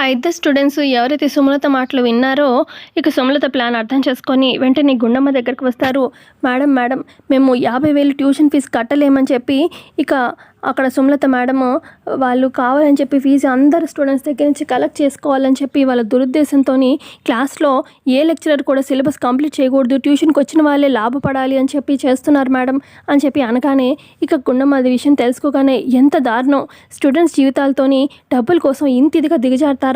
ఆ ఇద్దరు స్టూడెంట్స్ ఎవరైతే సుమలత మాటలు విన్నారో ఇక సుమలత ప్లాన్ అర్థం చేసుకొని వెంటనే గుండమ్మ దగ్గరకు వస్తారు. మేడం మేడం మేము యాభై వేలు ట్యూషన్ ఫీజు కట్టలేమని చెప్పి ఇక అక్కడ సుమలత మేడము వాళ్ళు కావాలని చెప్పి ఫీజు అందరు స్టూడెంట్స్ దగ్గర నుంచి కలెక్ట్ చేసుకోవాలని చెప్పి వాళ్ళ దురుద్దేశంతో క్లాస్లో ఏ లెక్చరర్ కూడా సిలబస్ కంప్లీట్ చేయకూడదు ట్యూషన్కి వచ్చిన వాళ్ళే లాభపడాలి అని చెప్పి చేస్తున్నారు మేడం అని చెప్పి అనగానే ఇక గుండమ్మ అది విషయం తెలుసుకోగానే ఎంత దారుణం. స్టూడెంట్స్ జీవితాలతోని డబ్బుల కోసం ఇంత ఇదిగా దిగజారుతారు.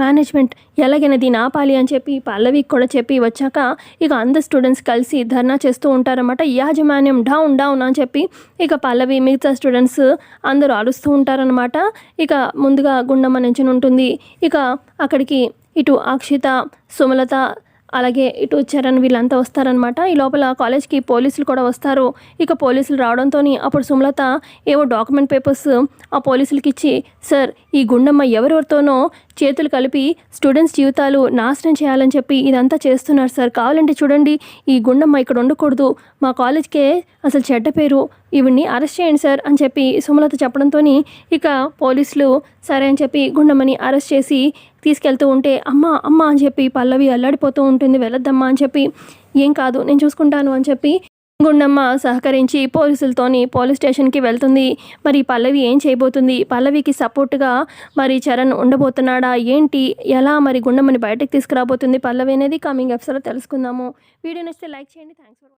మేనేజ్మెంట్ ఎలాగైనా దీన్ని ఆపాలి అని చెప్పి పల్లవికి కూడా చెప్పి వచ్చాక ఇక అందరు స్టూడెంట్స్ కలిసి ధర్నా చేస్తూ ఉంటారన్నమాట. యాజమాన్యం డౌన్ డౌన్ అని చెప్పి ఇక పల్లవి మిగతా స్టూడెంట్స్ అందరూ అరుస్తూ ఉంటారనమాట ఇక ముందుగా గుండమ్మ నించుని ఉంటుంది. ఇక అక్కడికి ఇటు అక్షిత సుమలత అలాగే ఇటు చరణ్ వీళ్ళంతా వస్తారనమాట ఈ లోపల కాలేజ్కి పోలీసులు కూడా వస్తారు. ఇక పోలీసులు రావడంతో అప్పుడు సుమలత ఏవో డాక్యుమెంట్ పేపర్స్ ఆ పోలీసులకి ఇచ్చి సార్ ఈ గుండమ్మ ఎవరెవరితోనో చేతులు కలిపి స్టూడెంట్స్ జీవితాలు నాశనం చేయాలని చెప్పి ఇదంతా చేస్తున్నారు సార్. కావాలంటే చూడండి ఈ గుండమ్మ ఇక్కడ ఉండకూడదు. మా కాలేజ్కే అసలు చెడ్డ పేరు. ఇవన్నీ అరెస్ట్ చేయండి సార్ అని చెప్పి సుమలత చెప్పడంతో ఇక పోలీసులు సరే అని చెప్పి గుండమ్మని అరెస్ట్ చేసి తీసుకెళ్తూ ఉంటే అమ్మ అమ్మ అని చెప్పి పల్లవి అల్లాడిపోతూ ఉంటుంది వెళ్ళొద్దమ్మా అని చెప్పి ఏం కాదు నేను చూసుకుంటాను అని చెప్పి గుండమ్మ సహకరించి పోలీసులతోని పోలీస్ స్టేషన్కి వెళ్తుంది. మరి పల్లవి ఏం చేయబోతుంది? పల్లవికి సపోర్ట్గా మరి చరణ్ ఉండబోతున్నాడా? ఏంటి? ఎలా మరి గుండమ్మని బయటకు తీసుకురాబోతుంది పల్లవి అనేది కమింగ్ ఎపిసోడ్లో తెలుసుకుందాము. వీడియో నచ్చితే లైక్ చేయండి. Thanks for